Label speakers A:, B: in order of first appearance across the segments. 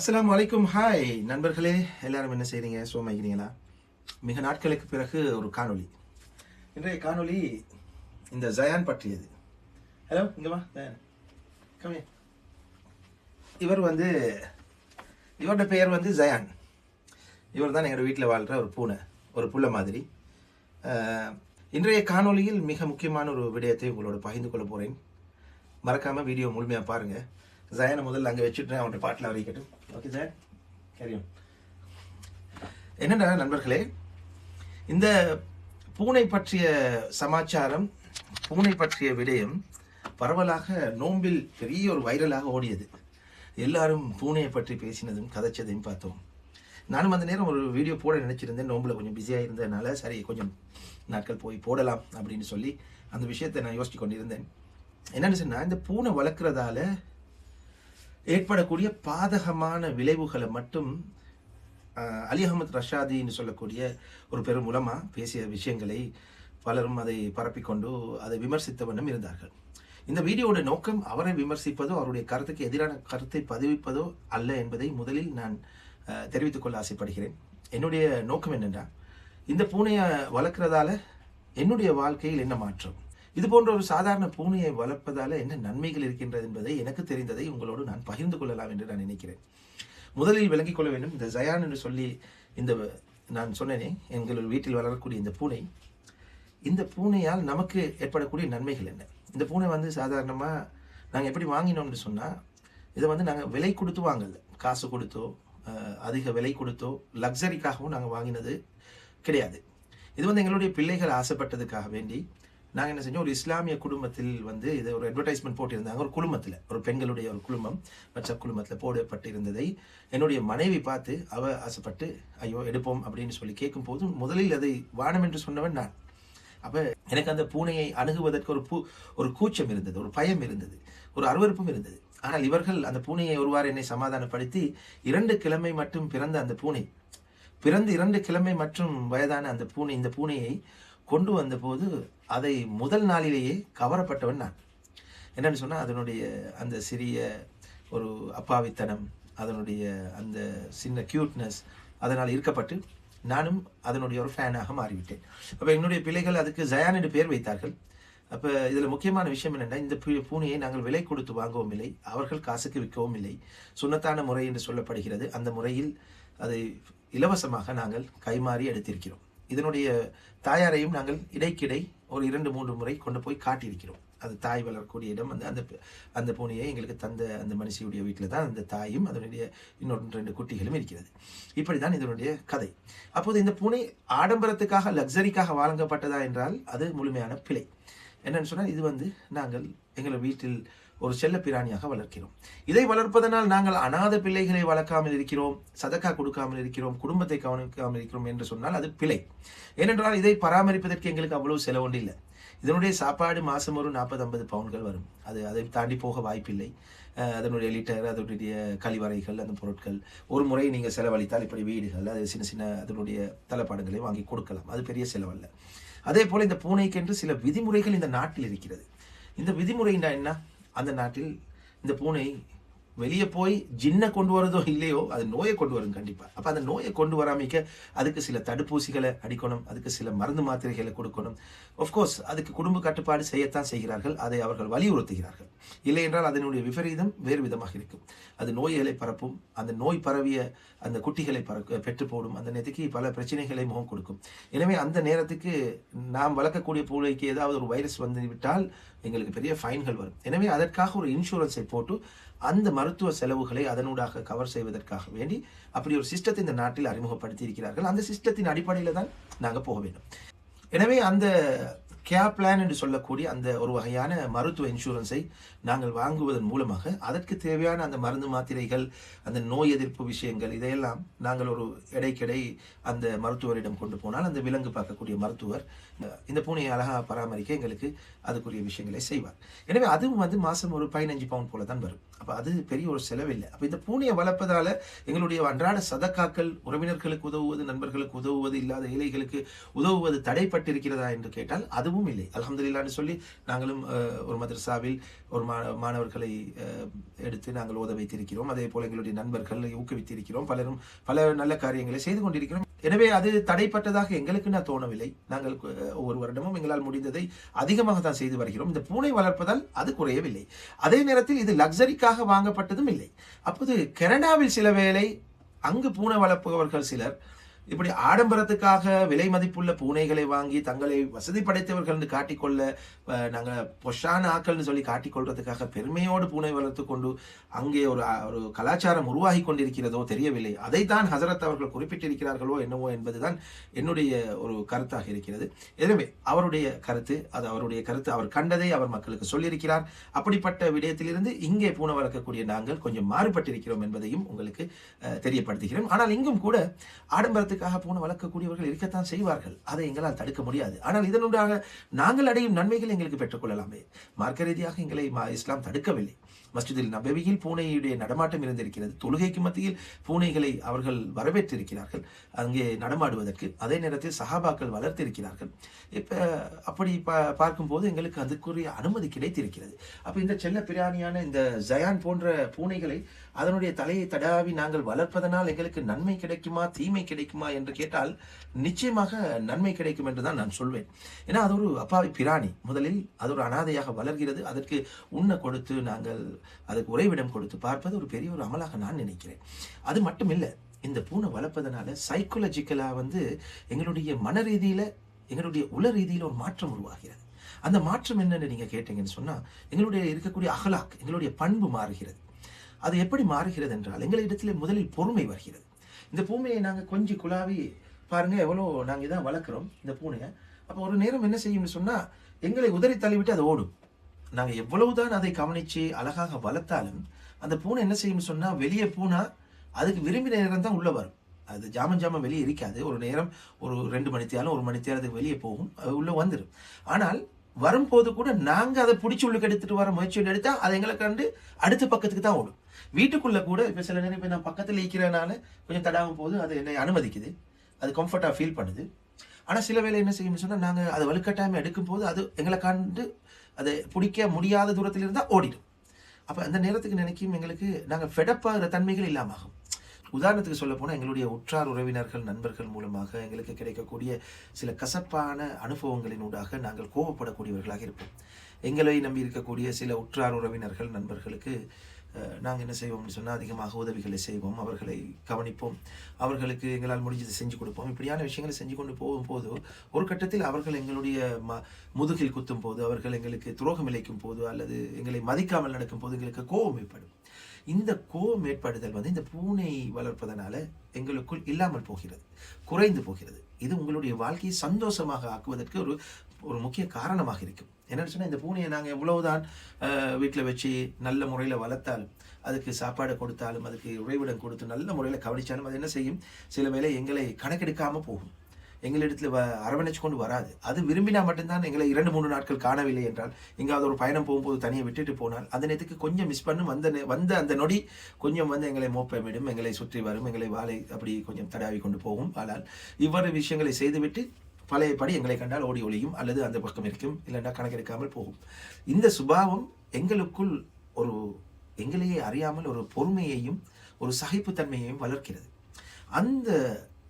A: அஸ்லாம் வலைக்கும் ஹாய் நண்பர்களே எல்லாரும் என்ன செய்றீங்க? சோமாகிறீங்களா மிக நாட்களுக்கு பிறகு ஒரு காணொளி. இன்றைய காணொளி இந்த ஜயான் பற்றியது. ஹலோ இங்க வா ஜயான் கமே இவர் வந்து இவரோட பெயர் வந்து ஜயான் இவர் தான் எங்களோட வீட்டில் வாழ்கிற ஒரு பூனை ஒரு புள்ள மாதிரி. இன்றைய காணொளியில் மிக முக்கியமான ஒரு விடயத்தை உங்களோட பகிர்ந்து கொள்ள போகிறேன் மறக்காமல் வீடியோ முழுமையாக பாருங்கள் ஜயனை முதல்ல அங்கே வச்சுட்டு அவன்கிட்ட பாட்டில் வரைக்கட்டும் ஓகே சார் கரியும் என்னடா நண்பர்களே இந்த பூனை பற்றிய சமாச்சாரம் பூனை பற்றிய விடயம் பரவலாக நோம்பில் பெரிய ஒரு வைரலாக ஓடியது. எல்லாரும் பூனையை பற்றி பேசினதும் கதைச்சதையும் பார்த்தோம். நானும் அந்த நேரம் ஒரு வீடியோ போட நினச்சிருந்தேன். நோம்பில் கொஞ்சம் பிஸியாக இருந்ததுனால சரி கொஞ்சம் நாட்கள் போய் போடலாம் அப்படின்னு சொல்லி அந்த விஷயத்தை நான் யோசிச்சு கொண்டிருந்தேன். என்னென்னு சொன்னால் இந்த பூனை வளர்க்குறதால ஏற்படக்கூடிய பாதகமான விளைவுகளை மட்டும் அலி அகமது ரஷாதின்னு சொல்லக்கூடிய ஒரு பெரும் மூலமா பேசிய விஷயங்களை பலரும் அதை பரப்பிக்கொண்டு அதை விமர்சித்த வண்ணம் இருந்தார்கள். இந்த வீடியோவோட நோக்கம் அவரை விமர்சிப்பதோ அவருடைய கருத்துக்கு எதிரான கருத்தை பதிவிப்பதோ அல்ல என்பதை முதலில் நான் தெரிவித்துக்கொள்ள தெரிவித்துக் கொள்ள ஆசைப்படுகிறேன். என்னுடைய நோக்கம் என்னென்னா இந்த பூனையை வளர்க்குறதால என்னுடைய வாழ்க்கையில் என்ன மாற்றம்? இது போன்ற ஒரு சாதாரண பூனையை வளர்ப்பதால் என்ன நன்மைகள் இருக்கின்றது என்பதை எனக்கு தெரிந்ததை உங்களோடு நான் பகிர்ந்து கொள்ளலாம் என்று நான் நினைக்கிறேன். முதலில் விளங்கிக் கொள்ள வேண்டும். இந்த ஜயான் என்று சொல்லி இந்த நான் சொன்னேனே எங்கள் வீட்டில் வளரக்கூடிய இந்த பூனை. இந்த பூனையால் நமக்கு ஏற்படக்கூடிய நன்மைகள் என்ன? இந்த பூனை வந்து சாதாரணமாக நாங்கள் எப்படி வாங்கினோம்னு சொன்னால் இதை வந்து நாங்கள் விலை கொடுத்து வாங்கல. காசு கொடுத்தோ அதிக விலை கொடுத்தோ லக்ஸரிக்காகவும் நாங்கள் வாங்கினது கிடையாது. இது வந்து எங்களுடைய பிள்ளைகள் ஆசைப்பட்டதுக்காக வேண்டி நாங்கள் என்ன செஞ்சோம் ஒரு இஸ்லாமிய குடும்பத்தில் வந்து இது ஒரு அட்வர்டைஸ்மெண்ட் போட்டிருந்தாங்க ஒரு குழுமத்தில் ஒரு பெண்களுடைய ஒரு குழுமம் வாட்ஸ்அப் குழுமத்தில் போடப்பட்டிருந்ததை என்னுடைய மனைவி பார்த்து அவ ஆசைப்பட்டு ஐயோ எடுப்போம் அப்படின்னு சொல்லி கேட்கும் போது முதலில் அதை வானம் என்று சொன்னவன் நான். அப்போ எனக்கு அந்த பூனையை அணுகுவதற்கு ஒரு பூ ஒரு கூச்சம் இருந்தது ஒரு பயம் இருந்தது ஒரு அருவருப்பும் இருந்தது. ஆனால் இவர்கள் அந்த பூனையை ஒருவாறு என்னை சமாதானப்படுத்தி இரண்டு கிழமை மட்டும் பிறந்த அந்த பூனை பிறந்து இரண்டு கிழமை மற்றும் வயதான அந்த பூனை இந்த பூனையை கொண்டு வந்தபோது அதை முதல் நாளிலேயே கவரப்பட்டவன் நான். என்னன்னு சொன்னால் அதனுடைய அந்த சிறிய ஒரு அப்பாவித்தனம் அதனுடைய அந்த சின்ன க்யூட்னஸ் அதனால் இருக்கப்பட்டு நானும் அதனுடைய ஒரு ஃபேனாக மாறிவிட்டேன். அப்போ என்னுடைய பிள்ளைகள் அதுக்கு ஜயான் என்று பெயர் வைத்தார்கள். அப்போ இதில் முக்கியமான விஷயம் என்னென்னா இந்த பூனையை நாங்கள் விலை கொடுத்து வாங்கவும் இல்லை அவர்கள் காசுக்கு விற்கவும் இல்லை. சுண்ணத்தான முறை என்று சொல்லப்படுகிறது. அந்த முறையில் அதை இலவசமாக நாங்கள் கைமாறி எடுத்திருக்கிறோம். இதனுடைய தாயாரையும் நாங்கள் இடைக்கிடை ஒரு இரண்டு மூன்று முறை கொண்டு போய் காட்டியிருக்கிறோம். அது தாய் வளரக்கூடிய இடம். அந்த அந்த அந்த பூனையை எங்களுக்கு தந்த அந்த மனுஷியுடைய வீட்டில் தான் அந்த தாயும் அதனுடைய இன்னொன்று ரெண்டு குட்டிகளும் இருக்கிறது. இப்படி தான் இதனுடைய கதை. அப்போது இந்த பூனை ஆடம்பரத்துக்காக லக்ஸரிக்காக வழங்கப்பட்டதா என்றால் அது முழுமையான பிழை. என்னன்னு சொன்னால் இது வந்து நாங்கள் எங்கள் வீட்டில் ஒரு செல்ல பிராணியாக வளர்க்கிறோம். இதை வளர்ப்பதனால் நாங்கள் அநாத பிள்ளைகளை வளர்க்காமல் இருக்கிறோம் சதக்கா கொடுக்காமல் இருக்கிறோம் குடும்பத்தை கவனிக்காமல் இருக்கிறோம் என்று சொன்னால் அது பிழை. ஏனென்றால் இதை பராமரிப்பதற்கு எங்களுக்கு அவ்வளவு செலவு இல்லை. இதனுடைய சாப்பாடு மாதம் ஒரு நாற்பது ஐம்பது பவுன்கள் வரும். அது அதை தாண்டி போக வாய்ப்பில்லை. அதனுடைய லிட்டர் அதனுடைய கழிவறைகள் அந்த பொருட்கள் ஒரு முறை நீங்கள் செலவழித்தால் இப்படி வீடுகள் அது சின்ன சின்ன அதனுடைய தளப்பாடுகளை வாங்கி கொடுக்கலாம். அது பெரிய செலவல்ல. அதே போல் இந்த பூனைக்கென்று சில விதிமுறைகள் இந்த நாட்டில் இருக்கிறது. இந்த விதிமுறைன்னா என்ன? அந்த நாட்டில் இந்த பூனை வெளியே போய் ஜின்னை கொண்டு வரதோ இல்லையோ அது நோயை கொண்டு வரும் கண்டிப்பாக அப்போ அந்த நோயை கொண்டு வராமிக்க அதுக்கு சில தடுப்பூசிகளை அடிக்கணும் அதுக்கு சில மருந்து மாத்திரைகளை கொடுக்கணும். கோர்ஸ் அதுக்கு குடும்ப கட்டுப்பாடு செய்யத்தான் செய்கிறார்கள் அதை அவர்கள் வலியுறுத்துகிறார்கள். இல்லை என்றால் அதனுடைய விபரீதம் வேறு விதமாக இருக்கும். அது நோய்களை பரப்பும் அந்த நோய் பரவிய அந்த குட்டிகளை பறக்க பெற்று போடும் அந்த நேரத்துக்கு பல பிரச்சனைகளை முகம் கொடுக்கும். எனவே அந்த நேரத்துக்கு நாம் வளர்க்கக்கூடிய பூனைக்கு ஏதாவது ஒரு வைரஸ் வந்து விட்டால் எங்களுக்கு பெரிய ஃபைன்கள் வரும். எனவே அதற்காக ஒரு இன்சூரன்ஸை போட்டு அந்த மருத்துவ செலவுகளை அதனூடாக கவர் செய்வதற்காக வேண்டி அப்படி ஒரு சிஸ்டத்தை இந்த நாட்டில் அறிமுகப்படுத்தி இருக்கிறார்கள் அந்த சிஸ்டத்தின் அடிப்படையில் தான் நாங்கள் போக வேண்டும். எனவே அந்த கேர் பிளான் என்று சொல்லக்கூடிய அந்த ஒரு வகையான மருத்துவ இன்சூரன்ஸை நாங்கள் வாங்குவதன் மூலமாக அதற்கு தேவையான அந்த மருந்து மாத்திரைகள் அந்த நோய் எதிர்ப்பு விஷயங்கள் இதையெல்லாம் நாங்கள் ஒரு எடைக்கெடை அந்த மருத்துவரிடம் கொண்டு போனால் அந்த விலங்கு பார்க்கக்கூடிய மருத்துவர் இந்த பூனையை அழகாக பராமரிக்க எங்களுக்கு அதுக்குரிய விஷயங்களை செய்வார். எனவே அதுவும் வந்து மாதம் ஒரு பதினஞ்சு பவுண்ட் போல தான் வரும். அப்போ அது பெரிய ஒரு செலவில்லை. அப்போ இந்த பூனையை வளர்ப்பதால் எங்களுடைய அன்றாட சதக்காக்கள் உறவினர்களுக்கு உதவுவது நண்பர்களுக்கு உதவுவது இல்லாத ஏழைகளுக்கு உதவுவது தடைப்பட்டிருக்கிறதா என்று கேட்டால் அதுவும் இல்லை. அலமதுல்லான்னு சொல்லி நாங்களும் ஒரு மதரசாவில் ஒரு மாணவர்களை எடுத்து நாங்கள் ஓத வைத்திருக்கிறோம். அதே போல எங்களுடைய நண்பர்களை ஊக்குவித்திருக்கிறோம். பலரும் பல நல்ல காரியங்களை செய்து கொண்டிருக்கிறோம். எனவே அது தடைப்பட்டதாக எங்களுக்கு நான் தோணவில்லை. நாங்கள் ஒவ்வொரு வருடமும் எங்களால் முடிந்ததை அதிகமாக தான் செய்து வருகிறோம். இந்த பூனை வளர்ப்பதால் அது குறையவில்லை. அதே நேரத்தில் இது லக்ஸரிக்காக வாங்கப்பட்டதும் இல்லை. அப்போது கனடாவில் சில வேளை அங்கு பூனை வளர்ப்பவர்கள் சிலர் இப்படி ஆடம்பரத்துக்காக விலை மதிப்புள்ள பூனைகளை வாங்கி தங்களை வசதி படைத்தவர்கள் என்று காட்டிக்கொள்ள நாங்கள் பொஷான ஆக்கள்னு சொல்லி காட்டிக்கொள்றதுக்காக பெருமையோடு பூனை வளர்த்து கொண்டு அங்கே ஒரு ஒரு கலாச்சாரம் உருவாகி கொண்டிருக்கிறதோ தெரியவில்லை. அதைத்தான் ஹசரத் அவர்கள் குறிப்பிட்டிருக்கிறார்களோ என்னவோ என்பதுதான் என்னுடைய ஒரு கருத்தாக இருக்கிறது. எனவே அவருடைய கருத்து அது அவருடைய கருத்து அவர் கண்டதை அவர் மக்களுக்கு சொல்லியிருக்கிறார். அப்படிப்பட்ட விடயத்திலிருந்து இங்கே பூனை வளர்க்கக்கூடிய நாங்கள் கொஞ்சம் மாறுபட்டிருக்கிறோம் என்பதையும் உங்களுக்கு தெரியப்படுத்துகிறோம் ஆனால் இங்கும் கூட ஆடம்பரத்துக்கு ஆடம்பரத்துக்காக பூனை வளர்க்கக்கூடியவர்கள் இருக்கத்தான் செய்வார்கள். அதை எங்களால் தடுக்க முடியாது. ஆனால் இதனூடாக நாங்கள் அடையும் நன்மைகள் எங்களுக்கு பெற்றுக்கொள்ளலாமே மார்க்க ரீதியாக எங்களை மா- இஸ்லாம் தடுக்கவில்லை. மஸ்ஜிதில் நபவியில் பூனையுடைய நடமாட்டம் இருந்திருக்கிறது. தொழுகைக்கு மத்தியில் பூனைகளை அவர்கள் வரவேற்றிருக்கிறார்கள். அங்கே நடமாடுவதற்கு. அதே நேரத்தில் சஹாபாக்கள் வளர்த்திருக்கிறார்கள். இப்போ அப்படி பா பார்க்கும்போது எங்களுக்கு அதுக்குரிய அனுமதி கிடைத்திருக்கிறது. அப்போ இந்த செல்ல பிராணியான இந்த ஜயான் போன்ற பூனைகளை அதனுடைய தலையை தடாவி நாங்கள் வளர்ப்பதனால் எங்களுக்கு நன்மை கிடைக்குமா தீமை கிடைக்குமா என்று கேட்டால் நிச்சயமாக நன்மை கிடைக்கும் என்று தான் நான் சொல்வேன். ஏன்னா அது ஒரு அப்பாவி பிராணி. முதலில் அது ஒரு அனாதையாக வளர்கிறது. அதற்கு உண்ண கொடுத்து நாங்கள் அதுக்கு உறைவிடம் கொடுத்து பார்ப்பது ஒரு பெரிய ஒரு அமலாக நான் நினைக்கிறேன். அது மட்டும் இல்லை இந்த பூனை வளர்ப்பதனால சைக்கோலஜிக்கலா வந்து எங்களுடைய மன ரீதியில எங்களுடைய உல ரீதியில் ஒரு மாற்றம் உருவாகிறது. அந்த மாற்றம் என்னன்னு நீங்க கேட்டீங்கன்னு சொன்னா எங்களுடைய இருக்கக்கூடிய அகலாக் எங்களுடைய பண்பு மாறுகிறது. அது எப்படி மாறுகிறது என்றால் எங்களிடத்திலே முதலில் பொறுமை வருகிறது. இந்த பூமியை நாங்கள் கொஞ்சம் குழாவி பாருங்கள் எவ்வளோ நாங்கள் இதான் வளர்க்குறோம் இந்த பூனையை. அப்போ ஒரு நேரம் என்ன செய்யும்னு சொன்னால் எங்களை உதறி தள்ளிவிட்டு அது ஓடும். நாங்க எவ்வளவுதான் அதை கவனித்து அழகாக வளர்த்தாலும் அந்த பூனை என்ன செய்யும்னு சொன்னால் வெளியே பூனா அதுக்கு விரும்பின நேரம் தான் உள்ளே வரும். அது ஜாமன் ஜாமன் வெளியே இருக்காது. ஒரு நேரம் ஒரு ரெண்டு மணித்தியாலும் ஒரு மணி அதுக்கு வெளியே போகும் அது உள்ளே வந்துடும் ஆனால் வரும்போது கூட நாங்கள் அதை பிடிச்சி உள்ளுக்கு எடுத்துகிட்டு வர முயற்சி எடுத்தால் அதை எங்களை கண்டு அடுத்த பக்கத்துக்கு தான் ஓடும். வீட்டுக்குள்ள கூட இப்போ சில நேரம் இப்போ நான் பக்கத்தில் இருக்கிறனால கொஞ்சம் தடாவும் போது அது என்னை அனுமதிக்குது. அது கம்ஃபர்ட்டாக ஃபீல் பண்ணுது. ஆனால் சில வேளை என்ன செய்யும்னு சொன்னால் நாங்கள் அதை வலுக்கட்டாயமா எடுக்கும் போது அது எங்களை கண்டு அதை பிடிக்க முடியாத தூரத்தில் இருந்தால் ஓடிடும். அப்போ அந்த நேரத்துக்கு நினைக்கும் எங்களுக்கு நாங்கள் ஃபெடப்பாகிற தன்மைகள் இல்லாமாகும். உதாரணத்துக்கு சொல்ல போனால் எங்களுடைய உற்றார் உறவினர்கள் நண்பர்கள் மூலமாக எங்களுக்கு கிடைக்கக்கூடிய சில கசப்பான அனுபவங்களின் ஊடாக நாங்கள் கோபப்படக்கூடியவர்களாக இருப்போம். எங்களை நம்பி இருக்கக்கூடிய சில உற்றார் உறவினர்கள் நண்பர்களுக்கு நாங்கள் என்ன செய்வோம்னு சொன்னால் அதிகமாக உதவிகளை செய்வோம் அவர்களை கவனிப்போம் அவர்களுக்கு எங்களால் முடிஞ்சதை செஞ்சு கொடுப்போம். இப்படியான விஷயங்களை செஞ்சு கொண்டு போகும்போது ஒரு கட்டத்தில் அவர்கள் எங்களுடைய ம முதுகில் குத்தும் போது அவர்கள் எங்களுக்கு துரோகம் இழைக்கும் போது அல்லது எங்களை மதிக்காமல் நடக்கும் போது எங்களுக்கு கோபம் ஏற்படும். இந்த கோபம் ஏற்படுதல் வந்து இந்த பூனை வளர்ப்பதனால எங்களுக்குள் இல்லாமல் போகிறது குறைந்து போகிறது. இது உங்களுடைய வாழ்க்கையை சந்தோஷமாக ஆக்குவதற்கு ஒரு ஒரு முக்கிய காரணமாக இருக்கும். என்னன்னு சொன்னால் இந்த பூனையை நாங்கள் எவ்வளவுதான் வீட்டில் வச்சு நல்ல முறையில் வளர்த்தாலும் அதுக்கு சாப்பாடு கொடுத்தாலும் அதுக்கு உறைவிடம் கொடுத்து நல்ல முறையில் கவனித்தாலும் அது என்ன செய்யும்? சில வேளை எங்களை கணக்கெடுக்காமல் போகும். எங்களிடத்தில் வ அரவணைச்சு கொண்டு வராது. அது விரும்பினா மட்டும்தான் எங்களை இரண்டு மூணு நாட்கள் காணவில்லை என்றால் எங்காவது ஒரு பயணம் போகும்போது தனியாக விட்டுட்டு போனால் அந்த நேரத்துக்கு கொஞ்சம் மிஸ் பண்ணும். வந்த நே- வந்த அந்த நொடி கொஞ்சம் வந்து எங்களை மோப்பமிடும் எங்களை சுற்றி வரும் எங்களை வாழை அப்படி கொஞ்சம் தடாவி கொண்டு போகும். ஆனால் இவ்வாறு விஷயங்களை செய்துவிட்டு பழையபடி எங்களை கண்டால் ஓடி ஒளியும் அல்லது அந்த பக்கம் இருக்கும் இல்லைன்னா கணக்கெடுக்காமல் போகும். இந்த சுபாவம் எங்களுக்குள் ஒரு எங்களையே அறியாமல் ஒரு பொறுமையையும் ஒரு சகிப்புத்தன்மையையும் வளர்க்கிறது. அந்த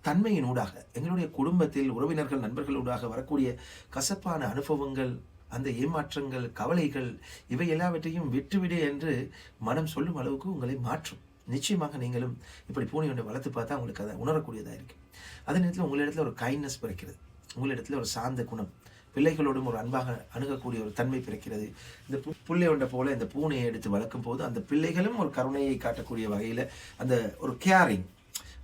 A: தன்மையின் ஊடாக எங்களுடைய குடும்பத்தில் உறவினர்கள் நண்பர்களூடாக வரக்கூடிய கசப்பான அனுபவங்கள் அந்த ஏமாற்றங்கள் கவலைகள் இவை எல்லாவற்றையும் விட்டுவிடு என்று மனம் சொல்லும் அளவுக்கு உங்களை மாற்றும். நிச்சயமாக நீங்களும் இப்படி பூனை ஒன்றை வளர்த்து பார்த்தா உங்களுக்கு அதை உணரக்கூடியதாக இருக்கும் அதே நேரத்தில் உங்களிடத்தில் ஒரு கைண்ட்னஸ் பிறக்கிறது. உங்களிடத்தில் ஒரு சார்ந்த குணம். பிள்ளைகளோடும் ஒரு அன்பாக அணுகக்கூடிய ஒரு தன்மை பிறக்கிறது. இந்த பு- புள்ளை ஒன்றை போல இந்த பூனையை எடுத்து வளர்க்கும் போது அந்த பிள்ளைகளும் ஒரு கருணையை காட்டக்கூடிய வகையில் அந்த ஒரு கேரிங்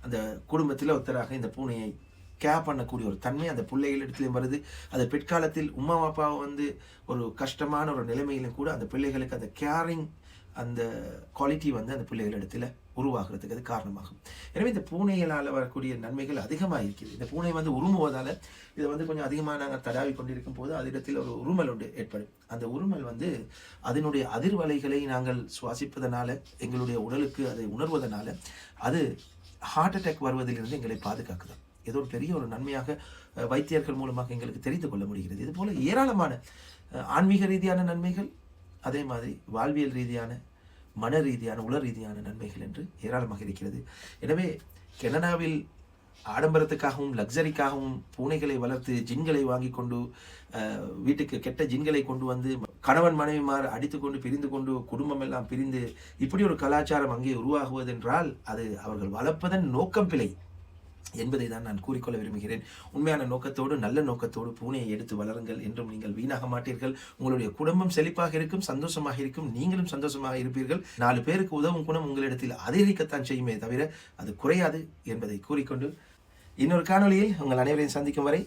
A: அந்த குடும்பத்தில் ஒருத்தராக இந்த பூனையை கேர் பண்ணக்கூடிய ஒரு தன்மை அந்த பிள்ளைகள் இடத்துலையும் வருது. அது பிற்காலத்தில் உமா அப்பாவை வந்து ஒரு கஷ்டமான ஒரு நிலைமையிலும் கூட அந்த பிள்ளைகளுக்கு அந்த கேரிங் அந்த குவாலிட்டி வந்து அந்த பிள்ளைகள் இடத்துல உருவாகிறதுக்கு அது காரணமாகும். எனவே இந்த பூனைகளால் வரக்கூடிய நன்மைகள் அதிகமாக இருக்குது. இந்த பூனை வந்து உருமுவதால் இதை வந்து கொஞ்சம் அதிகமாக நாங்கள் தடாவி கொண்டிருக்கும் போது அதிடத்தில் ஒரு உருமல் ஒன்று ஏற்படும். அந்த உருமல் வந்து அதனுடைய அதிர்வலைகளை நாங்கள் சுவாசிப்பதனால எங்களுடைய உடலுக்கு அதை உணர்வதனால அது ஹார்ட் அட்டாக் வருவதிலிருந்து எங்களை பாதுகாக்குது ஏதோ ஒரு பெரிய ஒரு நன்மையாக வைத்தியர்கள் மூலமாக எங்களுக்கு தெரிந்து கொள்ள முடிகிறது. இது போல ஏராளமான ஆன்மீக ரீதியான நன்மைகள் அதே மாதிரி வாழ்வியல் ரீதியான மன ரீதியான உள ரீதியான நன்மைகள் என்று ஏராளமாக இருக்கிறது. எனவே கனடாவில் ஆடம்பரத்துக்காகவும் லக்ஸரிக்காகவும் பூனைகளை வளர்த்து ஜின்களை வாங்கி கொண்டு வீட்டுக்கு கெட்ட ஜின்களை கொண்டு வந்து கணவன் மனைவிமார் அடித்து கொண்டு பிரிந்து கொண்டு குடும்பம் எல்லாம் பிரிந்து இப்படி ஒரு கலாச்சாரம் அங்கே உருவாகுவதென்றால் அது அவர்கள் வளர்ப்பதன் நோக்கம் பிழை. என்பதை தான் நான் கூறிக்கொள்ள விரும்புகிறேன். உண்மையான நோக்கத்தோடு நல்ல நோக்கத்தோடு பூனையை எடுத்து வளருங்கள் என்றும் நீங்கள் வீணாக மாட்டீர்கள். உங்களுடைய குடும்பம் செழிப்பாக இருக்கும் சந்தோஷமாக இருக்கும் நீங்களும் சந்தோஷமாக இருப்பீர்கள். நாலு பேருக்கு உதவும் குணம் உங்களிடத்தில் அதிகரிக்கத்தான் செய்யுமே தவிர அது குறையாது என்பதை கூறிக்கொண்டு இன்னொரு காணொளியில் உங்கள் அனைவரையும் சந்திக்கும் வரை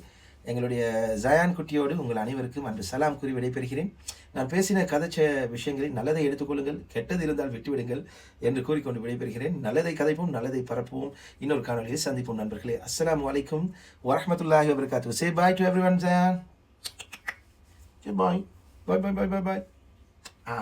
A: எங்களுடைய ஜயான் குட்டியோடு உங்கள் அனைவருக்கும் அன்று சலாம் கூறி விடைபெறுகிறேன். நான் பேசின கதைச்ச விஷயங்களை நல்லதை எடுத்துக்கொள்ளுங்கள் கெட்டது இருந்தால் விட்டுவிடுங்கள் என்று கூறிக்கொண்டு விடைபெறுகிறேன். நல்லதை கதைப்போம் நல்லதை பரப்புவோம். இன்னொரு காணொளியில் சந்திப்போம் நண்பர்களே. அஸ்ஸலாமு வலைக்கும் வரமத்துல்லாஹி வபர்காத்து say bye to every one Zayan bye bye bye bye bye bye ah